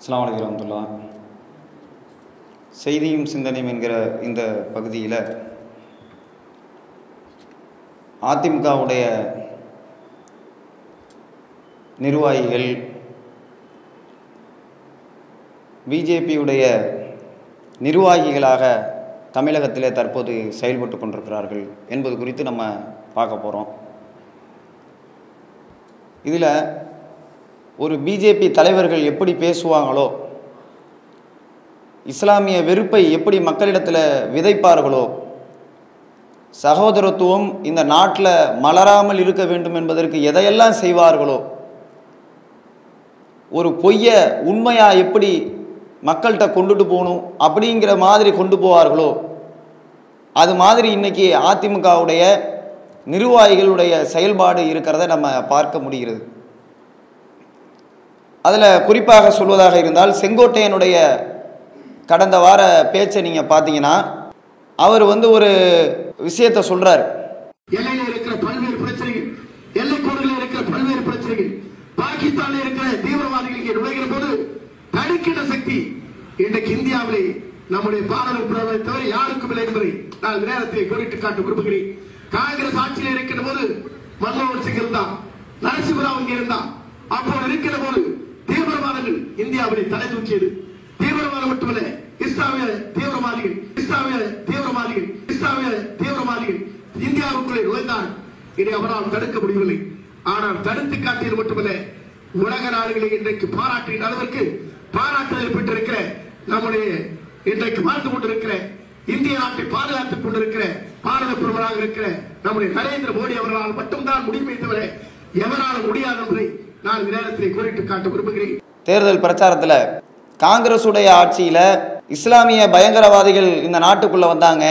அஸ்லாம் அலைக்கும் வரமத்துல்லா செய்தியும் சிந்தனையும் என்கிற இந்த பகுதியில் அதிமுகவுடைய நிர்வாகிகள் பிஜேபியுடைய நிர்வாகிகளாக தமிழகத்திலே தற்போது செயல்பட்டு கொண்டிருக்கிறார்கள் என்பது குறித்து நம்ம பார்க்க போகிறோம் இதில் ஒரு பிஜேபி தலைவர்கள் எப்படி பேசுவாங்களோ இஸ்லாமிய வெறுப்பை எப்படி மக்களிடத்தில் விதைப்பார்களோ சகோதரத்துவம் இந்த நாட்டில் மலராமல் இருக்க வேண்டும் என்பதற்கு எதையெல்லாம் செய்வார்களோ ஒரு பொய்யை உண்மையாக எப்படி மக்கள்கிட்ட கொண்டுட்டு போகணும் அப்படிங்கிற மாதிரி கொண்டு போவார்களோ அது மாதிரி இன்னைக்கு அதிமுகவுடைய நிர்வாகிகளுடைய செயல்பாடு இருக்கிறத நம்ம பார்க்க முடிகிறது. அதில் குறிப்பாக சொல்வதாக இருந்தால் செங்கோட்டையனுடைய கடந்த வார பேச்சை நீங்கள் பார்த்தீங்கன்னா அவர் வந்து ஒரு விஷயத்தை சொல்கிறார் எல்லையில் இருக்கிற பல்வேறு பிரச்சனைகள் எல்லைக்கோடுகளில் இருக்கிற பல்வேறு பிரச்சனைகள் பாகிஸ்தானில் இருக்கிற தீவிரவாதிகள் இங்கே நுழைகிற போது தடுக்கிட சக்தி இன்றைக்கு இந்தியாவிலே நம்முடைய பாரத பிரதமரை தவிர யாருக்கும் இல்லை என்பதை நான் நேரத்தை குறிப்பிட்டு காட்ட விரும்புகிறேன். காங்கிரஸ் ஆட்சியில் இருக்கின்ற போது மன்மோகன் சிங் இருந்தான் நரசிம்மராவ் இங்கே இருந்தான். அப்போது இருக்கிற போது இந்தியாவிலே தலை தூக்கியது. தீவிரவாதம் மட்டுமல்ல இஸ்லாமிய தீவிரவாதிகள் இஸ்லாமிய தீவிரவாதிகள் இஸ்லாமிய தீவிரவாதிகள் இந்தியாவுக்குள்ளே நுழைந்தால் இதை அவரால் தடுக்க முடியவில்லை. ஆனால் தடுத்து காட்டியது மட்டுமல்ல உலக நாடுகளை இன்றைக்கு பாராட்டுகின்ற அளவிற்கு பாராட்டுதல் பெற்றிருக்கிற நம்முடைய இன்றைக்கு வாழ்ந்து கொண்டிருக்கிற இந்திய நாட்டை பாதுகாத்துக் கொண்டிருக்கிற பாரத பிரதமராக இருக்கிற நம்முடைய நரேந்திர மோடி அவர்களால் மட்டும்தான் முடியுமே தவிர எவராலும் முடியாது என்பதை நான் நேரத்தை நேரத்தில் குறித்து காட்ட விரும்புகிறேன். தேர்தல் பிரச்சாரத்தில் காங்கிரஸுடைய ஆட்சியில் இஸ்லாமிய பயங்கரவாதிகள் இந்த நாட்டுக்குள்ளே வந்தாங்க.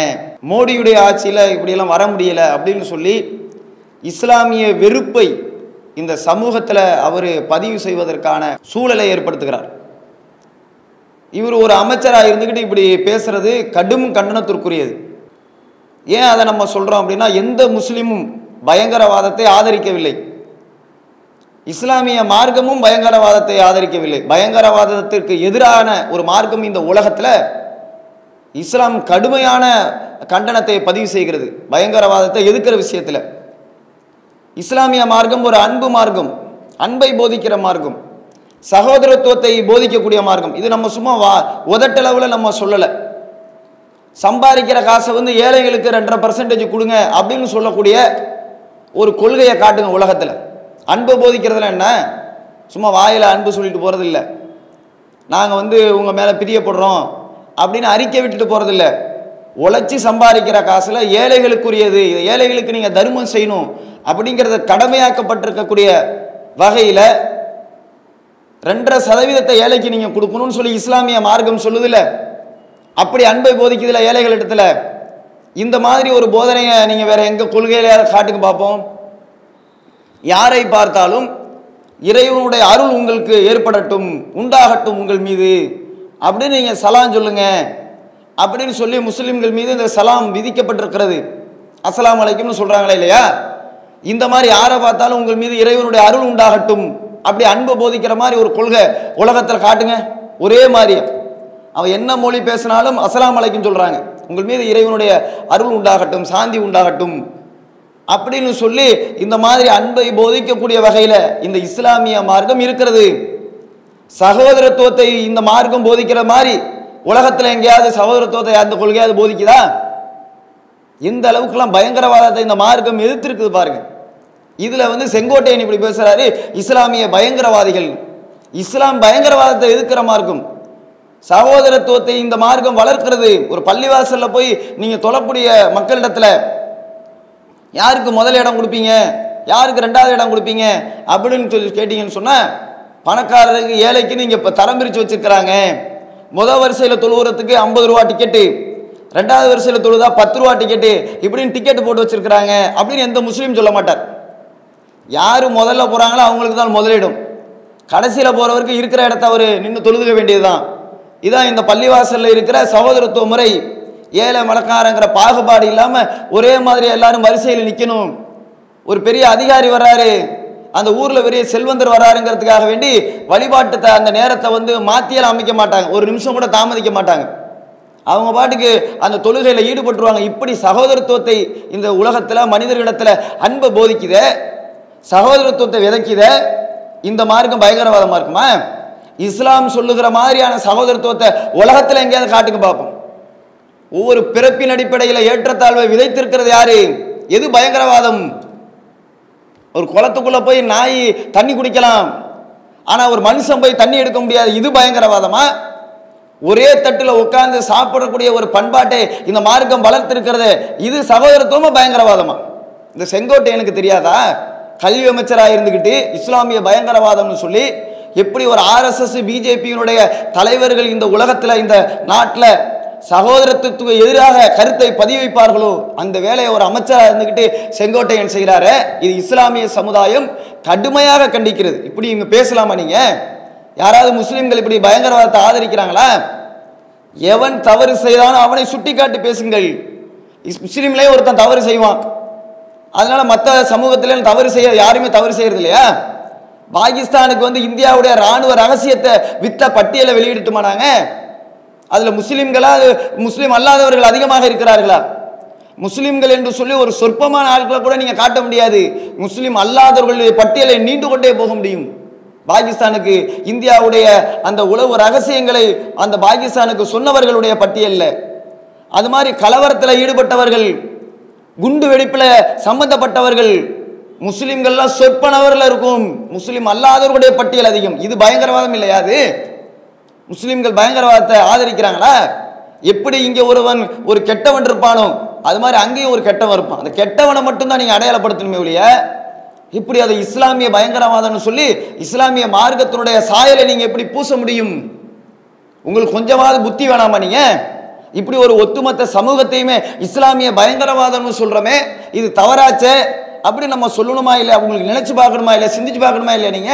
மோடியுடைய ஆட்சியில் இப்படியெல்லாம் வர முடியல அப்படின்னு சொல்லி இஸ்லாமிய வெறுப்பை இந்த சமூகத்தில் அவர் பதிவு செய்வதற்கான சூழலை ஏற்படுத்துகிறார். இவர் ஒரு அமைச்சராக இருந்துக்கிட்டு இப்படி பேசுறது கடும் கண்டனத்திற்குரியது. ஏன் அதை நம்ம சொல்கிறோம் அப்படின்னா எந்த முஸ்லீமும் பயங்கரவாதத்தை ஆதரிக்கவில்லை. இஸ்லாமிய மார்க்கமும் பயங்கரவாதத்தை ஆதரிக்கவில்லை. பயங்கரவாதத்திற்கு எதிரான ஒரு மார்க்கம் இந்த உலகத்தில் இஸ்லாம் கடுமையான கண்டனத்தை பதிவு செய்கிறது. பயங்கரவாதத்தை எதிர்க்கிற விஷயத்தில். இஸ்லாமிய மார்க்கம் ஒரு அன்பு மார்க்கம் அன்பை போதிக்கிற மார்க்கம் சகோதரத்துவத்தை போதிக்கக்கூடிய மார்க்கம். இது நம்ம சும்மா வா உதட்டளவில் நம்ம சொல்லலை. சம்பாதிக்கிற காசை வந்து ஏழைகளுக்கு ரெண்டரை பர்சன்டேஜ் கொடுங்க அப்படின்னு சொல்லக்கூடிய ஒரு கொள்கையை காட்டுங்க உலகத்தில். அன்பு போதிக்கிறதுல என்ன? சும்மா வாயில் அன்பு சொல்லிட்டு போகிறதில்ல நாங்கள் வந்து உங்கள் மேலே பிரியப்படுறோம் அப்படின்னு அறிக்கை விட்டுட்டு போகிறதில்ல உழைச்சி சம்பாதிக்கிற காசில் ஏழைகளுக்குரியது. ஏழைகளுக்கு நீங்கள் தர்மம் செய்யணும் அப்படிங்கிறத கடமையாக்கப்பட்டிருக்கக்கூடிய வகையில் ரெண்டரை சதவீதத்தை ஏழைக்கு நீங்கள் கொடுக்கணும்னு சொல்லி இஸ்லாமிய மார்க்கம் சொல்லுதில்ல அப்படி அன்பை போதிக்குதில்ல ஏழைகள் இடத்துல. இந்த மாதிரி ஒரு போதனையை நீங்கள் வேறு எங்கள் கொள்கையில காட்டுக்கு பார்ப்போம் யாரை பார்த்தாலும் இறைவனுடைய அருள் உங்களுக்கு ஏற்படட்டும் உண்டாகட்டும் உங்கள் மீது. அப்படின்னு நீங்கள் சலாம் சொல்லுங்க. அப்படின்னு சொல்லி முஸ்லீம்கள் மீது இந்த சலாம் விதிக்கப்பட்டிருக்கிறது. அஸ்லாம் அலைக்கும்னு சொல்கிறாங்களே இல்லையா? இந்த மாதிரி யாரை பார்த்தாலும் உங்கள் மீது இறைவனுடைய அருள் உண்டாகட்டும். அப்படி அன்பு போதிக்கிற மாதிரி ஒரு கொள்கை உலகத்தில் காட்டுங்க. ஒரே மாதிரி அவன் என்ன மொழி பேசினாலும் அஸ்லாம் அலைக்கும் சொல்கிறாங்க உங்கள் மீது இறைவனுடைய அருள் உண்டாகட்டும் சாந்தி உண்டாகட்டும். அப்படின்னு சொல்லி இந்த மாதிரி அன்பை போதிக்கக்கூடிய வகையில் இந்த இஸ்லாமிய மார்க்கம் இருக்கிறது. சகோதரத்துவத்தை இந்த மார்க்கம் போதிக்கிற மாதிரி உலகத்தில் எங்கேயாவது சகோதரத்துவத்தை அந்த கொள்கையாவது போதிக்குதா? இந்த அளவுக்குலாம் பயங்கரவாதத்தை இந்த மார்க்கம் எதிர்த்திருக்குது பாருங்க. இதில் வந்து செங்கோட்டையன் இப்படி பேசுகிறாரு இஸ்லாமிய பயங்கரவாதிகள். இஸ்லாம் பயங்கரவாதத்தை எதிர்க்கிற மார்க்கம். சகோதரத்துவத்தை இந்த மார்க்கம் வளர்க்கிறது. ஒரு பள்ளிவாசலில் போய் நீங்கள் தொழக்கூடிய மக்களிடத்தில் யாருக்கு முதல் இடம் கொடுப்பீங்க? யாருக்கு ரெண்டாவது இடம் கொடுப்பீங்க? அப்படின்னு சொல்லி கேட்டீங்கன்னு சொன்னால் பணக்காரருக்கு ஏழைக்கு நீங்கள் இப்போ தரம் பிரித்து வச்சுருக்கிறாங்க. முதல் வரிசையில் தொழுவுறதுக்கு ஐம்பது ரூபா டிக்கெட்டு ரெண்டாவது வரிசையில் தொழுதா பத்து ரூபா டிக்கெட்டு இப்படின்னு டிக்கெட் போட்டு வச்சுருக்கிறாங்க அப்படின்னு எந்த முஸ்லீம் சொல்ல மாட்டார். யார் முதல்ல போகிறாங்களோ அவங்களுக்கு தான் முதலிடும். கடைசியில் போகிறவருக்கு இருக்கிற இடத்த அவர் நின்று தொழுதுக வேண்டியது தான் இதான் இந்த பள்ளிவாசலில் இருக்கிற சகோதரத்துவ முறை. ஏழை மலக்காரங்கிற பாகுபாடு இல்லாமல் ஒரே மாதிரி எல்லாரும் வரிசையில் நிற்கணும் ஒரு பெரிய அதிகாரி வர்றாரு. அந்த ஊர்ல பெரிய செல்வந்தர் வராருங்கிறதுக்காக வேண்டி வழிபாட்டு அந்த நேரத்தை வந்து மாத்தியெல்லாம் அமைக்க மாட்டாங்க. ஒரு நிமிஷம் கூட தாமதிக்க மாட்டாங்க. அவங்க பாட்டுக்கு அந்த தொழுகையில் ஈடுபட்டுருவாங்க. இப்படி சகோதரத்துவத்தை இந்த உலகத்துல மனிதர்களிடத்துல அன்பை போதிக்குதே. சகோதரத்துவத்தை விதைக்குதே. இந்த மார்க்கம் பயங்கரவாதமா இருக்குமா? இஸ்லாம் சொல்லுகிற மாதிரியான சகோதரத்துவத்தை உலகத்துல எங்கேயாவது காட்டுக்கு பார்ப்போம். ஒவ்வொரு பிறப்பின் அடிப்படையில் ஏற்றத்தாழ்வை விதைத்திருக்கிறது யாரு? எது பயங்கரவாதம்? ஒரு குளத்துக்குள்ள போய் நாய் தண்ணி குடிக்கலாம். ஆனா ஒரு மனுஷன் போய் தண்ணி எடுக்க முடியாது. இது பயங்கரவாதமா? ஒரே தட்டுல உட்கார்ந்து சாப்பிடக்கூடிய ஒரு பண்பாட்டை இந்த மார்க்கம் வளர்த்திருக்கிறது. இது சகோதரத்துவமா பயங்கரவாதமா? இந்த செங்கோட்டை எனக்கு தெரியாதா? கல்வி அமைச்சராக இருந்துக்கிட்டு இஸ்லாமிய பயங்கரவாதம்னு சொல்லி எப்படி ஒரு ஆர்எஸ்எஸ் பிஜேபியினுடைய தலைவர்கள் இந்த உலகத்தில் இந்த நாட்டில் சகோதரத்துக்கு எதிராக கருத்தை பதிவு வைப்பார்களோ அந்த வேலையை ஒரு அமைச்சராக இருந்துக்கிட்டு செங்கோட்டையன் செய்கிறாரு இது இஸ்லாமிய சமுதாயம் கடுமையாக கண்டிக்கிறது. இப்படி இவங்க பேசலாமா நீங்க? யாராவது முஸ்லிம்கள் இப்படி பயங்கரவாதத்தை ஆதரிக்கிறாங்களா? எவன் தவறு செய்தானோ அவனை சுட்டிக்காட்டி பேசுங்கள். இஸ்- ஒருத்தன் தவறு செய்வான். அதனால மற்ற சமூகத்தில் தவறு செய்ய யாருமே தவறு செய்யறது இல்லையா? பாகிஸ்தானுக்கு வந்து இந்தியாவுடைய ராணுவ ரகசியத்தை வித்த பட்டியலை வெளியிட்டுமானாங்க அதில் முஸ்லீம்களா முஸ்லீம் அல்லாதவர்கள் அதிகமாக இருக்கிறார்களா? முஸ்லீம்கள் என்று சொல்லி ஒரு சொற்பமான ஆட்களை கூட நீங்கள் காட்ட முடியாது. முஸ்லீம் அல்லாதவர்களுடைய பட்டியலை நீண்டு கொண்டே போக முடியும். பாகிஸ்தானுக்கு இந்தியாவுடைய அந்த உளவு ரகசியங்களை அந்த பாகிஸ்தானுக்கு சொன்னவர்களுடைய பட்டியலில் அது மாதிரி கலவரத்தில் ஈடுபட்டவர்கள் குண்டு வெடிப்பில் சம்பந்தப்பட்டவர்கள் முஸ்லீம்கள்லாம் சொற்பனவர்கள் இருக்கும். முஸ்லீம் அல்லாதவர்களுடைய பட்டியல் அதிகம். இது பயங்கரவாதம் இல்லையா அது? முஸ்லீம்கள் பயங்கரவாதத்தை ஆதரிக்கிறாங்களா? எப்படி இங்கே ஒருவன் ஒரு கெட்டவன் இருப்பானோ அது மாதிரி அங்கேயும் ஒரு கெட்டவன் இருப்பான். அந்த கெட்டவனை மட்டும்தான் நீங்க அடையாளப்படுத்தணுமே ஒழிய இப்படி அதை இஸ்லாமிய பயங்கரவாதம்னு சொல்லி இஸ்லாமிய மார்க்கத்தினுடைய சாயலை நீங்க எப்படி பூச முடியும்? உங்களுக்கு கொஞ்சமாவது புத்தி வேணாமா நீங்க? இப்படி ஒரு ஒட்டுமொத்த சமூகத்தையுமே இஸ்லாமிய பயங்கரவாதம்னு சொல்கிறோமே இது தவறாச்சே அப்படி நம்ம சொல்லணுமா இல்லை உங்களுக்கு நினைச்சு பார்க்கணுமா இல்லை சிந்திச்சு பார்க்கணுமா இல்லை நீங்க?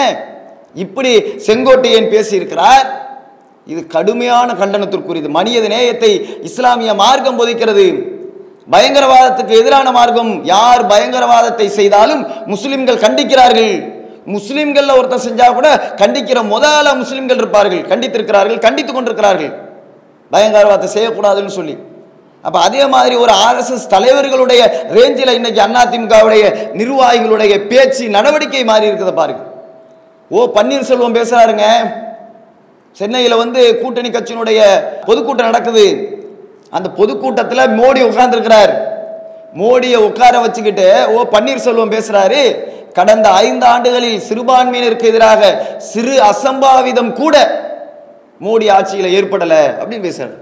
இப்படி செங்கோட்டையன் பேசியிருக்கிறார். இது கடுமையான கண்டனத்திற்குரியது. மனித நேயத்தை இஸ்லாமிய மார்க்கம் போதிக்கிறது. பயங்கரவாதத்துக்கு எதிரான மார்க்கம் யார் பயங்கரவாதத்தை செய்தாலும் முஸ்லிம்கள் கண்டிக்கிறார்கள். முஸ்லிம்கள் ஒருத்தர் செஞ்சா கூட கண்டிக்கிற முதல முஸ்லிம்கள் இருப்பார்கள். கண்டித்திருக்கிறார்கள் கண்டித்துக் கொண்டிருக்கிறார்கள். பயங்கரவாதத்தை செய்யக்கூடாதுன்னு சொல்லி. அப்ப அதே மாதிரி ஒரு ஆர்எஸ்எஸ் தலைவர்களுடைய ரேஞ்சில் இன்னைக்கு அதிமுகவுடைய நிர்வாகிகளுடைய பேச்சு நடவடிக்கை மாறி இருக்கிறத பாருங்க. ஓ பன்னீர்செல்வம் பேசுறாருங்க. சென்னையில் வந்து கூட்டணி கட்சியினுடைய பொதுக்கூட்டம் நடக்குது. அந்த பொதுக்கூட்டத்தில் மோடி உட்கார்ந்துருக்கிறார். மோடியை உட்கார வச்சுக்கிட்டு ஓ பன்னீர்செல்வம் பேசுகிறாரு கடந்த ஐந்து ஆண்டுகளில் சிறுபான்மையினருக்கு எதிராக சிறு அசம்பாவிதம் கூட மோடி ஆட்சியில் ஏற்படலை அப்படின்னு பேசுறாரு.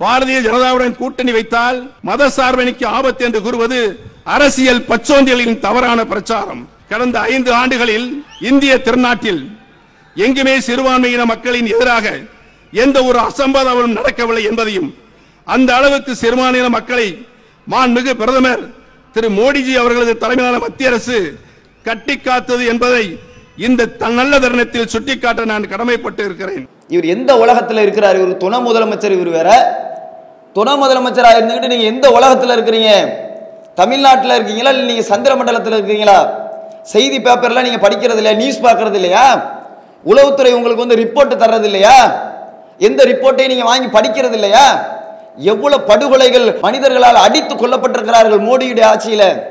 பாரதிய ஜனதாவுடன் கூட்டணி வைத்தால் மத சார்பணிக்கு ஆபத்து என்று கூறுவது அரசியல் பச்சோந்திகளின் தவறான பிரச்சாரம். கடந்த ஐந்து ஆண்டுகளில் இந்திய திருநாட்டில் எங்குமே சிறுபான்மையின மக்களின் எதிராக எந்த ஒரு அசம்பாதமும் நடக்கவில்லை என்பதையும் அந்த அளவுக்கு சிறுபான்மையின மக்களை மாண்புமிகு பிரதமர் திரு மோடிஜி அவர்களது தலைமையிலான மத்திய அரசு கட்டி காத்தது என்பதை இந்த த- நல்ல தருணத்தில் சுட்டிக்காட்ட நான் கடமைப்பட்டு இருக்கிறேன். இவர் எந்த உலகத்தில் இருக்கிறார்? இவர் துணை முதலமைச்சர் இவர் வேற. துணை முதலமைச்சராக இருந்துக்கிட்டு நீங்க எந்த உலகத்தில் இருக்கிறீங்க? தமிழ்நாட்டில் இருக்கீங்களா? இல்லை நீங்க சந்திர மண்டலத்தில் இருக்கீங்களா? செய்தி பேப்பர்லாம் நீங்க படிக்கிறது இல்லையா நியூஸ் பார்க்கறது இல்லையா உளவுத்துறை உங்களுக்கு வந்து ரிப்போர்ட் தர்றது இல்லையா எந்த ரிப்போர்ட்டையும் நீங்க வாங்கி படிக்கிறது இல்லையா எவ்வளவு படுகொலைகள் மனிதர்களால் அடித்து கொல்லப்பட்டிருக்கிறார்கள் மோடியுடைய ஆட்சியில?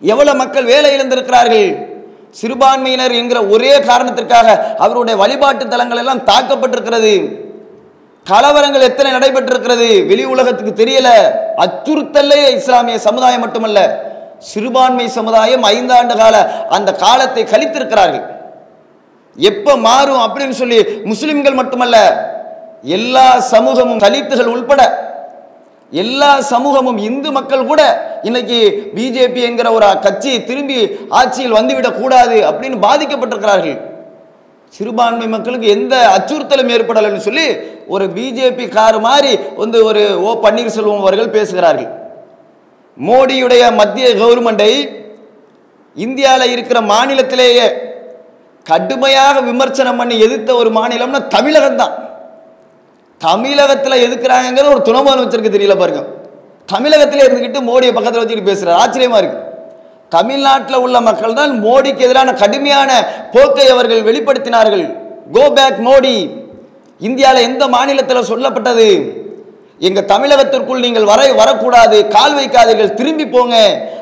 எவ்வளவு மக்கள் வேலை இழந்திருக்கிறார்கள்? சிறுபான்மையினர் என்கிற ஒரே காரணத்திற்காக அவருடைய வழிபாட்டு தலங்கள் எல்லாம் தாக்கப்பட்டிருக்கிறது. கலவரங்கள் எத்தனை நடைபெற்றிருக்கிறது? வெளி உலகத்துக்கு தெரியல. அச்சுறுத்தலே இஸ்லாமிய சமுதாயம் மட்டுமல்ல. சிறுபான்மை சமுதாயம் ஐந்தாண்டு கால அந்த காலத்தை கழித்திருக்கிறார்கள். எப்போ மாறும் அப்படின்னு சொல்லி முஸ்லிம்கள் மட்டுமல்ல எல்லா சமூகமும் தலித்துகள் உள்பட எல்லா சமூகமும் இந்து மக்கள் கூட இன்னைக்கு பிஜேபி என்கிற ஒரு கட்சி திரும்பி ஆட்சியில் வந்துவிடக்கூடாது அப்படின்னு பாதிக்கப்பட்டிருக்கிறார்கள். சிறுபான்மை மக்களுக்கு எந்த அச்சுறுத்தலும் ஏற்படலைன்னு சொல்லி ஒரு பிஜேபி கார் மாதிரி வந்து ஒரு ஓ பன்னீர்செல்வம் அவர்கள் பேசுகிறார்கள். மோடியுடைய மத்திய கவர்மெண்டை இந்தியாவில் இருக்கிற மாநிலத்திலேயே கடுமையாக விமர்சனம் பண்ணி எதிர்த்த ஒரு மாநிலம்னா தமிழகம் தான் தமிழகத்தில் எதுக்குறாங்கிறது ஒரு துணை முதலமைச்சருக்கு தெரியல பாருங்க. தமிழகத்தில் இருந்துக்கிட்டு மோடியை பக்கத்தில் வச்சுக்கிட்டு பேசுகிறார் ஆச்சரியமாக இருக்கு. தமிழ்நாட்டில் உள்ள மக்கள் தான் மோடிக்கு எதிரான கடுமையான போக்கை அவர்கள் வெளிப்படுத்தினார்கள். Go back Modi. இந்தியாவில் எந்த மாநிலத்தில் சொல்லப்பட்டது? எங்க தமிழகத்திற்குள் நீங்கள் வர வரக்கூடாது கால் வைக்காதீர்கள் திரும்பி போங்க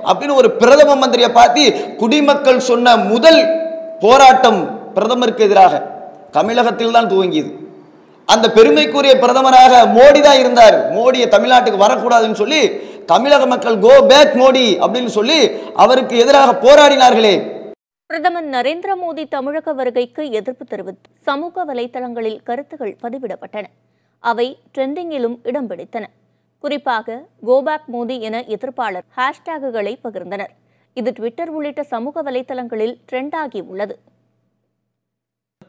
அப்படின்னு ஒரு பிரதம மந்திரியை பார்த்து குடிமக்கள் சொன்ன முதல் போராட்டம் பிரதமருக்கு எதிராக தமிழகத்தில் தான் துவங்கியது. அந்த பெருமைக்குரிய பிரதமராக மோடி தான் இருந்தார். மோடியை தமிழ்நாட்டுக்கு வரக்கூடாதுன்னு சொல்லி தமிழக மக்கள் கோ பேக் மோடி அப்படின்னு சொல்லி அவருக்கு எதிராக போராடினார்களே. பிரதமர் நரேந்திர மோடி தமிழக வருகைக்கு எதிர்ப்பு தெரிவித்து சமூக வலைதளங்களில் கருத்துகள் பதிவிடப்பட்டன. அவை ட்ரெண்டிங்கிலும் இடம் பிடித்தன குறிப்பாக கோபேக் மோடி என எதிர்ப்பாளர் ஹேஷ்டேகுகளை பகிர்ந்தனர். இது ட்விட்டர் உள்ளிட்ட சமூக வலைதளங்களில் ட்ரெண்ட் ஆகி உள்ளது.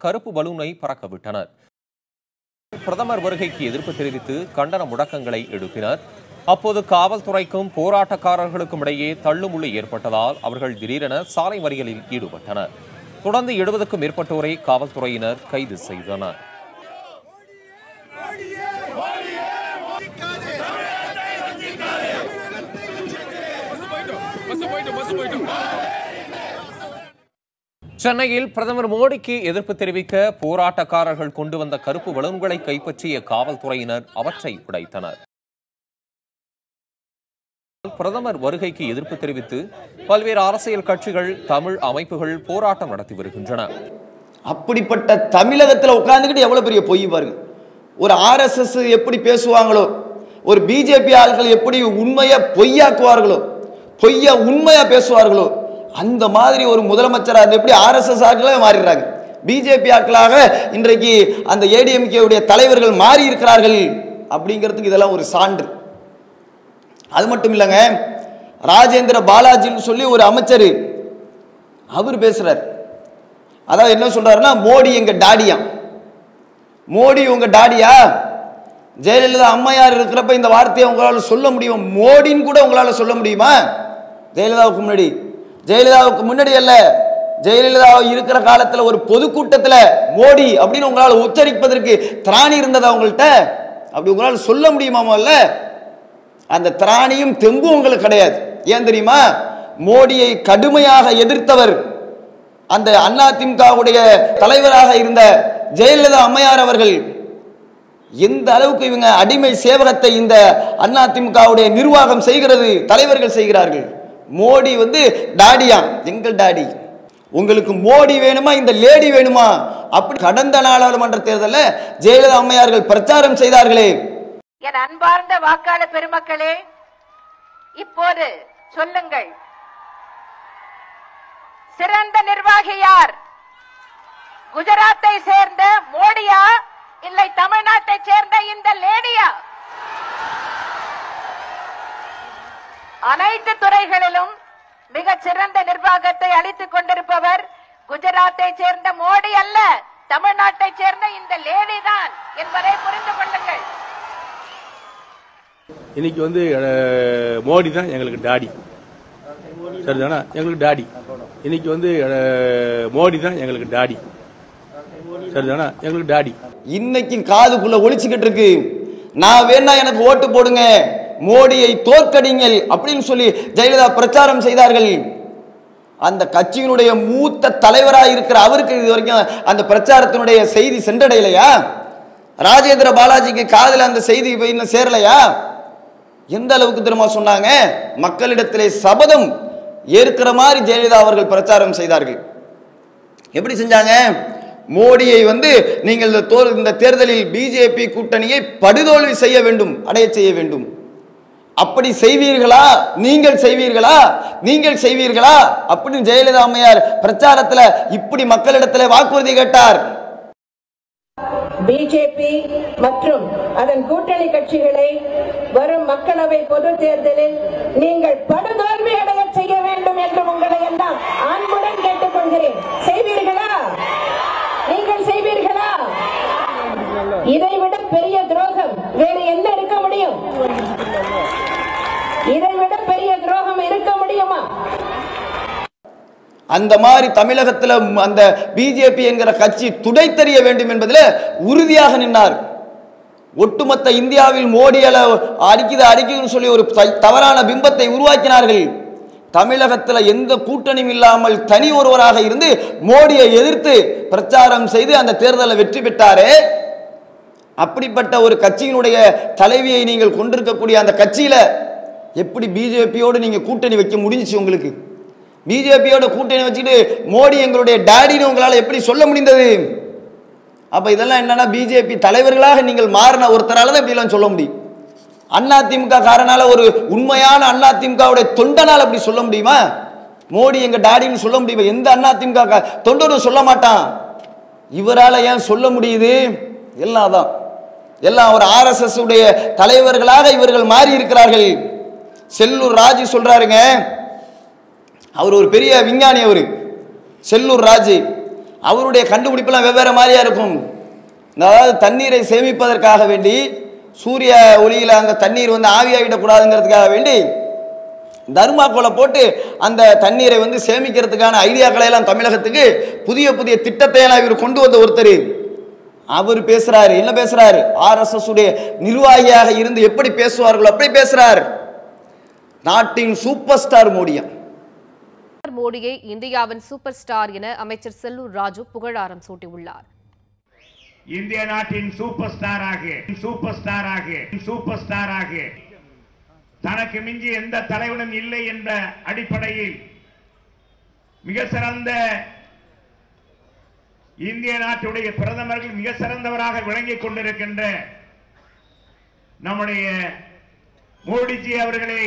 கருப்பு பலூனை பறக்கவிட்டனர் பிரதமர் வருகைக்கு எதிர்ப்பு தெரிவித்து கண்டன முழக்கங்களை எழுப்பினர். அப்போது காவல்துறைக்கும் போராட்டக்காரர்களுக்கும் இடையே தள்ளுமுள்ளு ஏற்பட்டதால் அவர்கள் திடீரென சாலை மறியலில் ஈடுபட்டனர். தொடர்ந்து எழுபதுக்கும் மேற்பட்டோரை காவல்துறையினர் கைது செய்தனர். சென்னையில் பிரதமர் மோடிக்கு எதிர்ப்பு தெரிவிக்க போராட்டக்காரர்கள் கொண்டு வந்த கருப்பு பலூன்களை கைப்பற்றிய காவல்துறையினர் அவற்றை உடைத்தனர். பிரதமர் வருகைக்கு எதிர்ப்பு தெரிவித்து பல்வேறு அரசியல் கட்சிகள் தமிழ் அமைப்புகள் போராட்டம் நடத்தி வருகின்றன. அப்படிப்பட்ட தமிழகத்தில் உட்கார்ந்துக்கிட்டு எவ்வளவு பெரிய பொய் பாருங்க. ஒரு ஆர்எஸ்எஸ் எப்படி பேசுவாங்களோ ஒரு பிஜேபி ஆள்கள் எப்படி உண்மையை பொய்யாக்குவார்களோ பொய்யா உண்மையா பேசுவார்களோ அந்த மாதிரி ஒரு முதலமைச்சராக இருந்து எப்படி ஆர்எஸ்எஸ் ஆட்களாக மாறிடுறாங்க? பிஜேபி ஆட்களாக இன்றைக்கு அந்த ஏடிஎம்கேவுடைய தலைவர்கள் மாறி இருக்கிறார்கள் அப்படிங்கிறதுக்கு இதெல்லாம் ஒரு சான்று. அது மட்டும் இல்லைங்க ராஜேந்திர பாலாஜின்னு சொல்லி ஒரு அமைச்சர் அவர் பேசுறார். அதாவது என்ன சொல்றாருன்னா மோடி எங்க டாடியா? மோடி உங்க டாடியா? ஜெயலலிதா அம்மையார் இருக்கிறப்ப இந்த வார்த்தையை உங்களால் சொல்ல முடியும்? மோடின்னு கூட உங்களால் சொல்ல முடியுமா? ஜெயலலிதாவுக்கு முன்னாடி ஜெயலலிதாவுக்கு முன்னாடி அல்ல. ஜெயலலிதா இருக்கிற காலத்தில் ஒரு பொதுக்கூட்டத்தில் மோடி அப்படின்னு உங்களால் உச்சரிப்பதற்கு திராணி இருந்ததா உங்கள்கிட்ட அப்படி உங்களால் சொல்ல முடியுமாமோ இல்லை அந்த திராணியும் தெம்பும் உங்களுக்கு கிடையாது. ஏன் தெரியுமா? மோடியை கடுமையாக எதிர்த்தவர் அந்த அதிமுகவுடைய தலைவராக இருந்த ஜெயலலிதா அம்மையார் அவர்கள். எந்த அளவுக்கு இவங்க அடிமை சேவகத்தை இந்த அதிமுகவுடைய நிர்வாகம் செய்கிறது தலைவர்கள் செய்கிறார்கள்? மோடி வந்து டாடியா. எங்கள் டாடி. உங்களுக்கு மோடி வேணுமா? இந்த லேடி வேணுமா? அப்படி கடந்த நாடாளுமன்ற தேர்தலில் ஜெயலலிதா அம்மையார்கள் பிரச்சாரம் செய்தார்களே. என் அன்பார்ந்த வாக்காளர் பெருமக்களே இப்போது சொல்லுங்கள். சிறந்த நிர்வாகி யார்? குஜராத்தை சேர்ந்த மோடியா? இல்லை தமிழ்நாட்டை சேர்ந்த இந்த லேடியா? அனைத்து துறைகளிலும் மிகச் சிறந்த நிர்வாகத்தை அளித்துக் கொண்டிருப்பவர் குஜராத்தை சேர்ந்த மோடி அல்ல தமிழ்நாட்டை சேர்ந்த இந்த லேடி தான் என்பதை புரிந்து கொள்ளுங்கள். இன்னைக்கு வந்து மோடி தான் எங்களுக்கு டாடி. சரிதானா? எங்களுக்கு டாடி. இன்னைக்கு வந்து மோடி தான் எங்களுக்கு டாடி. சரிதானா? எங்களுக்கு டாடி. இன்னைக்கும் காதுக்குள்ள ஒழிச்சுக்கிட்டு இருக்கு. நான் வேணா எனக்கு ஓட்டு போடுங்க. மோடியை தோற்கடிங்கள் அப்படின்னு சொல்லி ஜெயலலிதா பிரச்சாரம் செய்தார்கள். அந்த கட்சியினுடைய மூத்த தலைவராக இருக்கிற அவருக்கு இது வரைக்கும் அந்த பிரச்சாரத்தினுடைய செய்தி சென்றடையலையா? ராஜேந்திர பாலாஜிக்கு காதுல அந்த செய்தி இன்னும் சேரலையா? எந்த அளவுக்கு திரும்ப சொன்னாங்க? மக்களிடத்திலே சபதம் ஏற்கிற மாதிரி ஜெயலலிதா அவர்கள் பிரச்சாரம் செய்தார்கள். எப்படி செஞ்சாங்க? மோடியை வந்து நீங்கள் இந்த இந்த தேர்தலில் பிஜேபி கூட்டணியை படுதோல்வி செய்ய வேண்டும் அடைய செய்ய வேண்டும். அப்படி செய்வீர்களா? நீங்கள் செய்வீர்களா? நீங்கள் செய்வீர்களா? அப்படின்னு ஜெயலலிதா அம்மையார் பிரச்சாரத்துல இப்படி மக்களிடத்துல வாக்குறுதி கேட்டார். பிஜேபி மற்றும் அதன் கூட்டணி கட்சிகளை வரும் மக்களவை பொது தேர்தலில் நீங்கள் படுதோல்வி அடைய செய்ய வேண்டும் என்று உங்களை எல்லாம் அன்புடன் கேட்டுக்கொள்கிறேன். செய்வீர்களா? நீங்கள் செய்வீர்களா? இதைவிட பெரிய துரோகம் வேறு என்ன இருக்க முடியும்? இதைவிட பெரிய துரோகம் இருக்க முடியுமா? அந்த மாதிரி தமிழகத்தில் அந்த பிஜேபி என்கிற கட்சி துடைத்தெறிய வேண்டும் என்பதில் உறுதியாக நின்றார் ஒட்டுமொத்த இந்தியாவில் மோடியால் அடிக்குது அடிக்குதுன்னு சொல்லி ஒரு த- தவறான பிம்பத்தை உருவாக்கினார்கள். தமிழகத்தில் எந்த கூட்டணியும் இல்லாமல் தனி ஒருவராக இருந்து மோடியை எதிர்த்து பிரச்சாரம் செய்து அந்த தேர்தலை வெற்றி பெற்றாரே. அப்படிப்பட்ட ஒரு கட்சியினுடைய தலைவியை நீங்கள் கொண்டிருக்கக்கூடிய அந்த கட்சியில் எப்படி பிஜேபியோடு நீங்கள் கூட்டணி வைக்க முடிஞ்சுச்சு உங்களுக்கு? பிஜேபியோட கூட்டணி வச்சுட்டு மோடி எங்களுடைய டேடின்னு உங்களால் எப்படி சொல்ல முடிந்தது? அப்போ இதெல்லாம் என்னன்னா பிஜேபி தலைவர்களாக நீங்கள் மாறின ஒருத்தரால் தான் இப்படிலாம் சொல்ல முடியும். அதிமுக காரனால ஒரு உண்மையான அதிமுகவுடைய தொண்டனால் அப்படி சொல்ல முடியுமா? மோடி எங்க டாடின்னு சொல்ல முடியுமா? எந்த அதிமுக கா- தொண்டரும் சொல்ல மாட்டான். இவரால ஏன் சொல்ல முடியுது? எல்லாம் தான் எல்லாம் ஒரு ஆர்எஸ்எஸ் உடைய தலைவர்களாக இவர்கள் மாறி இருக்கிறார்கள் செல்லூர் ராஜு சொல்றாருங்க. அவர் ஒரு பெரிய விஞ்ஞானி அவர். செல்லூர் ராஜு. அவருடைய கண்டுபிடிப்பெல்லாம் வெவ்வேறு மாதிரியா இருக்கும். அதாவது தண்ணீரை சேமிப்பதற்காக வேண்டி சூரிய ஒளியில் அந்த தண்ணீர் வந்து ஆவியாகிடக்கூடாதுங்கிறதுக்காக வேண்டி தர்மாக்கோலை போட்டு அந்த தண்ணீரை வந்து சேமிக்கிறதுக்கான ஐடியாக்களை எல்லாம் தமிழகத்துக்கு புதிய புதிய திட்டத்தை எல்லாம் இவர் கொண்டு வந்த ஒருத்தர். அவர் பேசுறாரு. என்ன பேசுறாரு? ஆர்எஸ்எஸ் உடைய நிர்வாகியாக இருந்து எப்படி பேசுவார்களோ அப்படி பேசுகிறார் நாட்டின் சூப்பர் ஸ்டார் மோடியா. மோடியை இந்தியாவின் சூப்பர் ஸ்டார் என அமைச்சர் செல்லூர் ராஜு புகழாரம் சூட்டியுள்ளார். இந்திய நாட்டின் சூப்பர் ஸ்டாராக சூப்பர் ஸ்டாராக சூப்பர் ஸ்டாராக தனக்கு மிஞ்சி எந்த தலைவனும் இல்லை என்ற அடிப்படையில் மிக சிறந்த இந்திய நாட்டுடைய பிரதமர்கள் மிக சிறந்தவராக விளங்கிக் கொண்டிருக்கின்ற நம்முடைய மோடிஜி அவர்களை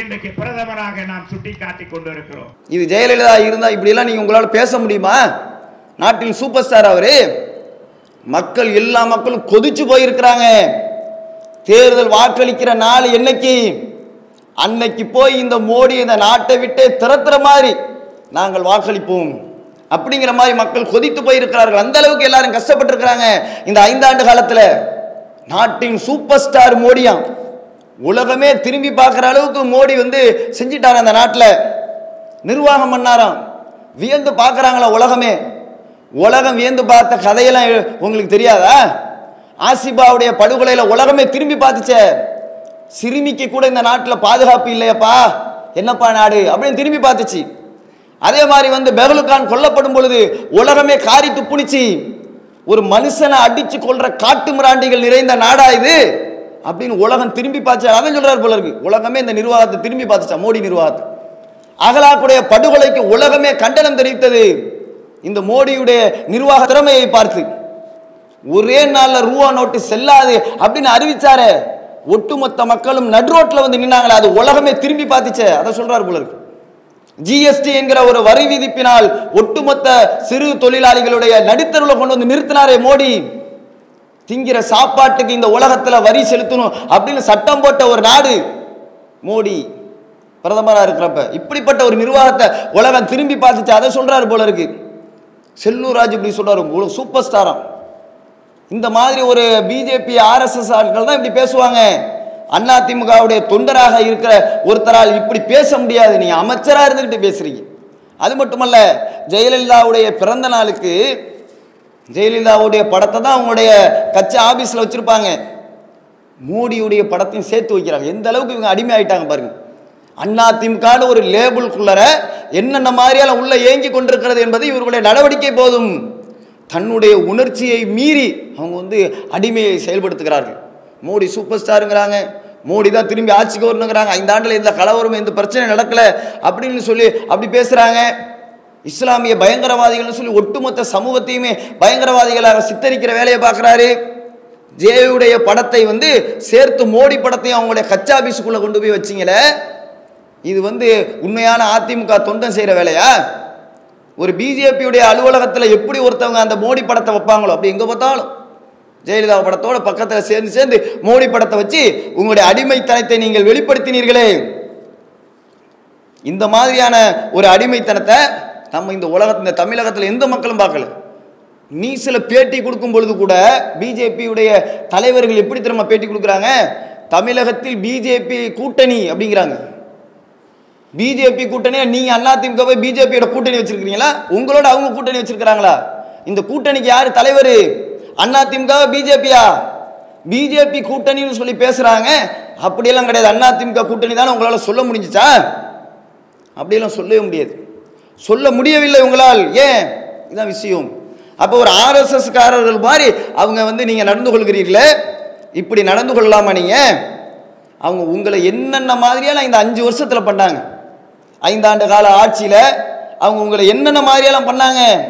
இன்றைக்கு பிரதமராக நாம் சுட்டிக்காட்டி கொண்டிருக்கிறோம். இது ஜெயலலிதா இருந்தா இப்படியெல்லாம் நீங்க உங்களால பேச முடியுமா? நாட்டின் சூப்பர் ஸ்டார் அவரு. மக்கள் எல்லா மக்களும் கொதிச்சு போயிருக்கிறாங்க. தேர்தல் வாக்களிக்கிற நாள் என்னைக்கு? அன்னைக்கு போய் இந்த மோடி இந்த நாட்டை விட்டே திறத்துற மாதிரி நாங்கள் வாக்களிப்போம். அப்படிங்கிற மாதிரி மக்கள் கொதித்து போயிருக்கிறார்கள். அந்த அளவுக்கு எல்லாரும் கஷ்டப்பட்டிருக்கிறாங்க. இந்த ஐந்தாண்டு காலத்துல நாட்டின் சூப்பர் ஸ்டார் மோடியான் உலகமே திரும்பி பார்க்குற அளவுக்கு மோடி வந்து செஞ்சிட்டார் அந்த நாட்டில். நிர்வாகம் பண்ணாராம். வியந்து பார்க்குறாங்களா உலகமே? உலகம் வியந்து பார்த்த கதையெல்லாம் உங்களுக்கு தெரியாதா? ஆசிபாவுடைய படுகொலையில் உலகமே திரும்பி பார்த்துச்சே. சிறுமிக்கு கூட இந்த நாட்டில் பாதுகாப்பு இல்லையப்பா. என்னப்பா நாடு? அப்படின்னு திரும்பி பார்த்துச்சு. அதே மாதிரி வந்து பெஹலுக்கான் கொல்லப்படும் பொழுது உலகமே காரி துப்புணிச்சு ஒரு மனுஷனை அடித்து கொள்ற காட்டு மிராண்டிகள் நிறைந்த நாடா இது? அப்படின்னு உலகம் திரும்பி பார்த்து அதான் சொல்றாரு போல இருக்கு. உலகமே இந்த நிர்வாகத்தை திரும்பி பார்த்துச்சா? மோடி நிர்வாகத்தை. அகலாக்குடைய படுகொலைக்கு உலகமே கண்டனம் தெரிவித்தது. இந்த மோடியுடைய நிர்வாக திறமையை பார்த்து. ஒரே நாள்ல ரூபா நோட்டு செல்லாது அப்படின்னு அறிவிச்சாரே. ஒட்டுமொத்த மக்களும் நடுரோட்ல வந்து நின்னாங்களே அது உலகமே திரும்பி பார்த்துச்சே. அதை சொல்றாரு போல இருக்கு. ஜிஎஸ்டி என்கிற ஒரு வரி விதிப்பினால் ஒட்டுமொத்த சிறு தொழிலாளிகளுடைய நடுத்தருவில் கொண்டு வந்து நிறுத்தினாரே மோடி. திங்கிற சாப்பாட்டுக்கு இந்த உலகத்தில் வரி செலுத்தணும் அப்படின்னு சட்டம் போட்ட ஒரு நாடு மோடி. பிரதமராக இருக்கிறப்ப. இப்படிப்பட்ட ஒரு நிர்வாகத்தை உலகம் திரும்பி பார்த்துச்சு. அதை சொல்கிறாரு போல இருக்கு. செல்லூர் ராஜ் இப்படி சொல்கிறார் உங்களுக்கு சூப்பர் ஸ்டாராம் இந்த மாதிரி ஒரு பிஜேபி ஆர்எஸ்எஸ் ஆட்கள் தான் இப்படி பேசுவாங்க. அதிமுகவுடைய தொண்டராக இருக்கிற ஒருத்தரால் இப்படி பேச முடியாது. நீ அமைச்சராக இருந்துக்கிட்டு பேசுறீங்க. அது மட்டுமல்ல ஜெயலலிதாவுடைய பிறந்த நாளுக்கு ஜெயலலிதாவுடைய படத்தை தான் அவங்களுடைய கட்சி ஆபீஸில் வச்சுருப்பாங்க. மோடியுடைய படத்தையும் சேர்த்து வைக்கிறாங்க. எந்த அளவுக்கு இவங்க அடிமை ஆகிட்டாங்க பாருங்க. அண்ணா திமுகன்னு ஒரு லேபிள்குள்ளர என்னென்ன மாதிரியால உள்ள ஏங்கி கொண்டிருக்கிறது என்பது இவர்களுடைய நடவடிக்கை போதும். தன்னுடைய உணர்ச்சியை மீறி அவங்க வந்து அடிமையை செயல்படுத்துகிறார்கள். மோடி சூப்பர் ஸ்டாருங்கிறாங்க. மோடி தான் திரும்பி ஆட்சிக்கு வரணுங்கிறாங்க. ஐந்தாண்டுல எந்த கலவரம் எந்த பிரச்சனை நடக்கலை அப்படின்னு சொல்லி அப்படி பேசுகிறாங்க இஸ்லாமிய பயங்கரவாதிகள்னு சொல்லி ஒட்டுமொத்த சமூகத்தையுமே பயங்கரவாதிகளாக சித்தரிக்கிற வேலையை பார்க்குறாரு. ஜேயுடைய படத்தை வந்து சேர்த்து மோடி படத்தையும் அவங்களுடைய கச்சா ஆபீஸுக்குள்ள கொண்டு போய் வச்சிங்களே. இது வந்து உண்மையான அதிமுக தொண்டம் செய்கிற வேலையா? ஒரு பிஜேபியுடைய அலுவலகத்தில் எப்படி ஒருத்தவங்க அந்த மோடி படத்தை வைப்பாங்களோ அப்படி எங்கே பார்த்தாலும். ஜெயலலிதா படத்தோட பக்கத்தில் சேர்ந்து சேர்ந்து மோடி படத்தை வச்சு உங்களுடைய அடிமைத்தனத்தை நீங்கள் வெளிப்படுத்தினீர்களே. இந்த மாதிரியான ஒரு அடிமைத்தனத்தை நம்ம இந்த உலகத்து இந்த தமிழகத்தில் எந்த மக்களும் பார்க்கல. நீ சில பேட்டி கொடுக்கும் பொழுது கூட பிஜேபியுடைய தலைவர்கள் எப்படி திரும்ப பேட்டி கொடுக்குறாங்க? தமிழகத்தில் பிஜேபி கூட்டணி அப்படிங்கிறாங்க. பிஜேபி கூட்டணி நீங்க அதிமுக போய் பிஜேபியோட கூட்டணி வச்சிருக்கீங்களா உங்களோட அவங்க கூட்டணி வச்சிருக்கிறாங்களா? இந்த கூட்டணிக்கு யார் தலைவர்? அதிமுக பிஜேபியா? பிஜேபி கூட்டணின்னு சொல்லி பேசுறாங்க. அப்படியெல்லாம் கிடையாது. அதிமுக கூட்டணி தானே உங்களால் சொல்ல முடிஞ்சுச்சா? அப்படியெல்லாம் சொல்லவே முடியாது. சொல்ல முடியவில்லை உங்களால். ஏன்? இதுதான் விஷயம். அப்போ ஒரு ஆர்எஸ்எஸ் காரர்கள் மாதிரி அவங்க வந்து நீங்கள் நடந்து கொள்கிறீர்களே இப்படி நடந்து கொள்ளலாமா நீங்கள் அவங்க உங்களை என்னென்ன மாதிரியெல்லாம் இந்த அஞ்சு வருஷத்தில் பண்ணாங்க? ஐந்தாண்டு கால ஆட்சியில் அவங்க உங்களை என்னென்ன மாதிரியெல்லாம் பண்ணாங்க?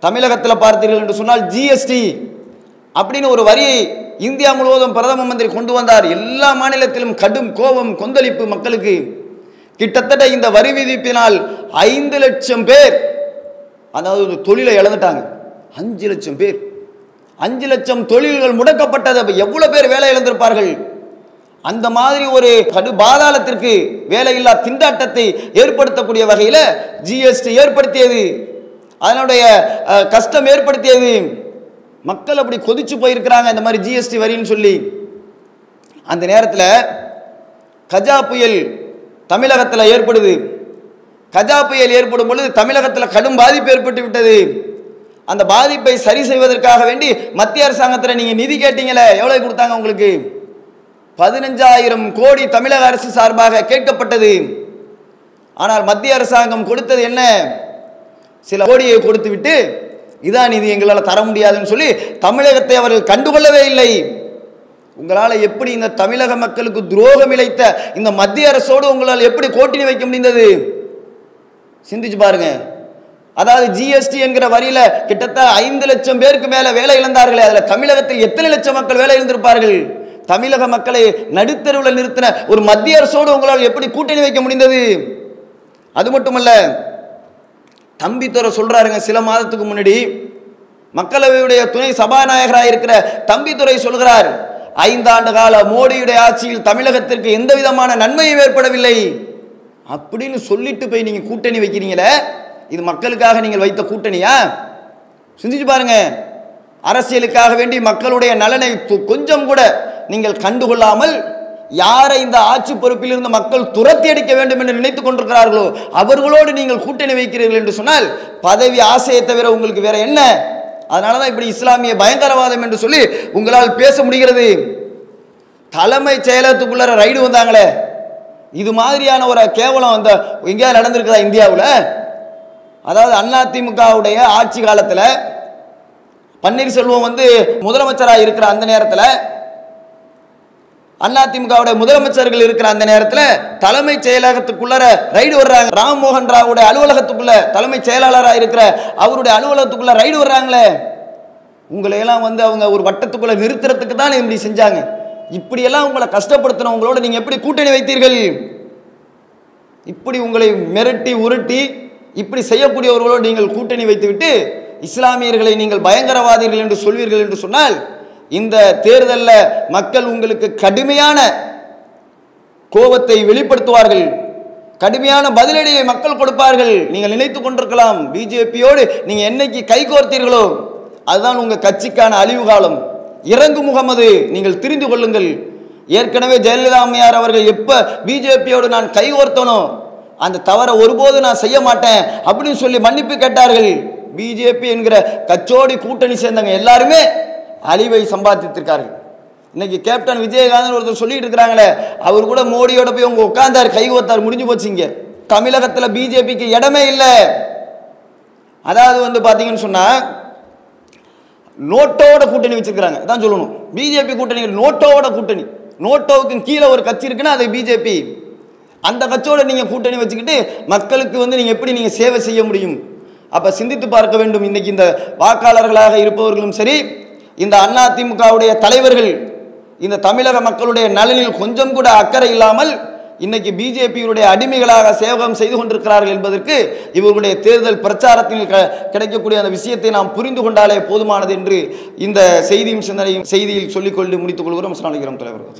தமிழகத்தில் பார்த்தீர்கள் என்று சொன்னால் ஜிஎஸ்டி அப்படின்னு ஒரு வரியை இந்தியா முழுவதும் பிரதம மந்திரி கொண்டு வந்தார். எல்லா மாநிலத்திலும் கடும் கோபம் கொந்தளிப்பு மக்களுக்கு. கிட்டத்தட்ட இந்த வரி விதிப்பினால் ஐந்து லட்சம் பேர் அதாவது ஒரு தொழிலை இழந்துட்டாங்க. அஞ்சு லட்சம் பேர். அஞ்சு லட்சம் தொழில்கள் முடக்கப்பட்டது எவ்வளோ பேர் வேலை இழந்திருப்பார்கள்? அந்த மாதிரி ஒரு கடு பாதாளத்திற்கு வேலையில்லா திண்டாட்டத்தை ஏற்படுத்தக்கூடிய வகையில் ஜிஎஸ்டி ஏற்படுத்தியது. அதனுடைய கஷ்டம் ஏற்படுத்தியது. மக்கள் அப்படி கொதிச்சு போயிருக்கிறாங்க இந்த மாதிரி ஜிஎஸ்டி வரின்னு சொல்லி. அந்த நேரத்தில் கஜா புயல் தமிழகத்தில் ஏற்படுது. கஜா புயல் ஏற்படும் பொழுது தமிழகத்தில் கடும் பாதிப்பு ஏற்பட்டு விட்டது. அந்த பாதிப்பை சரி செய்வதற்காக வேண்டி மத்திய அரசாங்கத்தில் நீங்கள் நிதி கேட்டீங்களே எவ்வளோ கொடுத்தாங்க உங்களுக்கு? பதினஞ்சாயிரம் கோடி தமிழக அரசு சார்பாக கேட்கப்பட்டது. ஆனால் மத்திய அரசாங்கம் கொடுத்தது என்ன? சில கோடியை கொடுத்து விட்டு இதான் இது எங்களால் தர முடியாதுன்னு சொல்லி தமிழகத்தை அவர்கள் கண்டுகொள்ளவே இல்லை. உங்களால் எப்படி இந்த தமிழக மக்களுக்கு துரோகம் இழைத்த இந்த மத்திய அரசோடு உங்களால் எப்படி கோட்டினி வைக்க முடிந்தது? சிந்திச்சு பாருங்க. அதாவது ஜிஎஸ்டி என்கிற வரியில கிட்டத்தட்ட ஐந்து லட்சம் பேருக்கு மேல வேலை இழந்தார்களே அதுல தமிழகத்தில் எத்தனை லட்சம் மக்கள் வேலை இழந்திருப்பார்கள்? தமிழக மக்களை நடுத்தருவில் நிறுத்தின ஒரு மத்திய அரசோடு உங்களால் எப்படி கூட்டணி வைக்க முடிந்தது? அது மட்டுமல்ல தம்பித்துறை சொல்றாருங்க சில மாதத்துக்கு முன்னாடி மக்களவையுடைய துணை சபாநாயகராக இருக்கிற தம்பித்துறை சொல்கிறார் ஐந்தாண்டு கால மோடியுடைய ஆட்சியில் தமிழகத்திற்கு எந்த விதமான நன்மையும் ஏற்படவில்லை. அப்படின்னு சொல்லிட்டு போய் நீங்கள் கூட்டணி வைக்கிறீங்களே இது மக்களுக்காக நீங்கள் வைத்த கூட்டணியா? சிந்திச்சு பாருங்க. அரசியலுக்காக வேண்டி மக்களுடைய நலனை கொஞ்சம் கூட நீங்கள் கண்டுகொள்ளாமல் யாரை இந்த ஆட்சி பொறுப்பில் இருந்து மக்கள் துரத்தி அடிக்க வேண்டும் என்று நினைத்துக் கொண்டிருக்கிறார்களோ அவர்களோடு நீங்கள் கூட்டணி வைக்கிறீர்கள் என்று சொன்னால் பதவி ஆசையை தவிர உங்களுக்கு வேற என்ன? அதனால தான் இப்படி இஸ்லாமிய பயங்கரவாதம் என்று சொல்லி உங்களால் பேச முடிகிறது. தலைமை செயலகத்துக்குள்ளார ரைடு வந்தாங்களே. இது மாதிரியான ஒரு கேவலம் அந்த எங்கேயாவது நடந்திருக்குதா இந்தியாவில்? அதாவது அதிமுகவுடைய ஆட்சி காலத்தில் பன்னீர்செல்வம் வந்து முதலமைச்சராக இருக்கிற அந்த நேரத்தில் அதிமுகவுடைய முதலமைச்சர்கள் இருக்கிற அந்த நேரத்தில் தலைமை செயலகத்துக்குள்ளார ரைடு வர்றாங்க. ராம் மோகன் ராவுடைய அலுவலகத்துக்குள்ள தலைமை செயலாளராக இருக்கிற அவருடைய அலுவலகத்துக்குள்ள ரைடு வர்றாங்களே. உங்களையெல்லாம் வந்து அவங்க ஒரு வட்டத்துக்குள்ள நிறுத்துறதுக்கு தான் இப்படி செஞ்சாங்க. இப்படியெல்லாம் உங்களை கஷ்டப்படுத்தினவங்களோட நீங்க எப்படி கூட்டணி வைத்தீர்கள்? இப்படி உங்களை மிரட்டி உருட்டி இப்படி செய்யக்கூடியவர்களோடு நீங்கள் கூட்டணி வைத்துவிட்டு இஸ்லாமியர்களை நீங்கள் பயங்கரவாதிகள் என்று சொல்வீர்கள் என்று சொன்னால் இந்த தேர்தலில் மக்கள் உங்களுக்கு கடுமையான கோபத்தை வெளிப்படுத்துவார்கள். கடுமையான பதிலடியை மக்கள் கொடுப்பார்கள். நீங்கள் நினைத்து கொண்டிருக்கலாம் பிஜேபியோடு நீங்கள் என்னைக்கு கைகோர்த்தீர்களோ அதுதான் உங்கள் கட்சிக்கான அழிவு காலம். இறங்கு முகமது நீங்கள் தெரிந்து கொள்ளுங்கள். ஏற்கனவே ஜெயலலிதா அம்மையார் அவர்கள் எப்போ பிஜேபியோடு நான் கைகோர்த்தனோ அந்த தவறை ஒருபோது நான் செய்ய மாட்டேன் அப்படின்னு சொல்லி மன்னிப்பு கேட்டார்கள். பிஜேபி என்கிற கச்சோடி கூட்டணி சேர்ந்தவங்க எல்லாருமே அழிவை சம்பாதித்திருக்கார்கள் இன்னைக்கு கேப்டன் விஜயகாந்தன் ஒருத்தர் சொல்லிட்டு இருக்கிறாங்களே அவர் கூட மோடியோட போய் அவங்க உட்கார்ந்தார் கை கோத்தார் முடிஞ்சு போச்சுங்க தமிழகத்தில் பிஜேபிக்கு இடமே இல்லை. அதாவது வந்து பார்த்தீங்கன்னு சொன்னால் நோட்டோட கூட்டணி வச்சிருக்கிறாங்க. தான் சொல்லணும். பிஜேபி கூட்டணி நோட்டோட கூட்டணி. நோட்டோவுக்கு கீழே ஒரு கட்சி இருக்குன்னா அது பிஜேபி. அந்த கட்சியோட நீங்கள் கூட்டணி வச்சுக்கிட்டு மக்களுக்கு வந்து நீங்கள் எப்படி நீங்கள் சேவை செய்ய முடியும்? அப்போ சிந்தித்து பார்க்க வேண்டும். இன்றைக்கி இந்த வாக்காளர்களாக இருப்பவர்களும் சரி இந்த அண்ணா திமுகவுடைய தலைவர்கள் இந்த தமிழக மக்களுடைய நலனில் கொஞ்சம் கூட அக்கறை இல்லாமல் இன்னைக்கு பிஜேபியுடைய அடிமைகளாக சேவகம் செய்து கொண்டிருக்கிறார்கள் என்பதற்கு இவர்களுடைய தேர்தல் பிரச்சாரத்தில் கிடைக்கக்கூடிய அந்த விஷயத்தை நாம் புரிந்து கொண்டாலே போதுமானது என்று இந்த செய்தியும் சிந்தனையும் செய்தியில் சொல்லிக்கொண்டு முடித்துக் கொள்கிறோம். தலைவர்கள்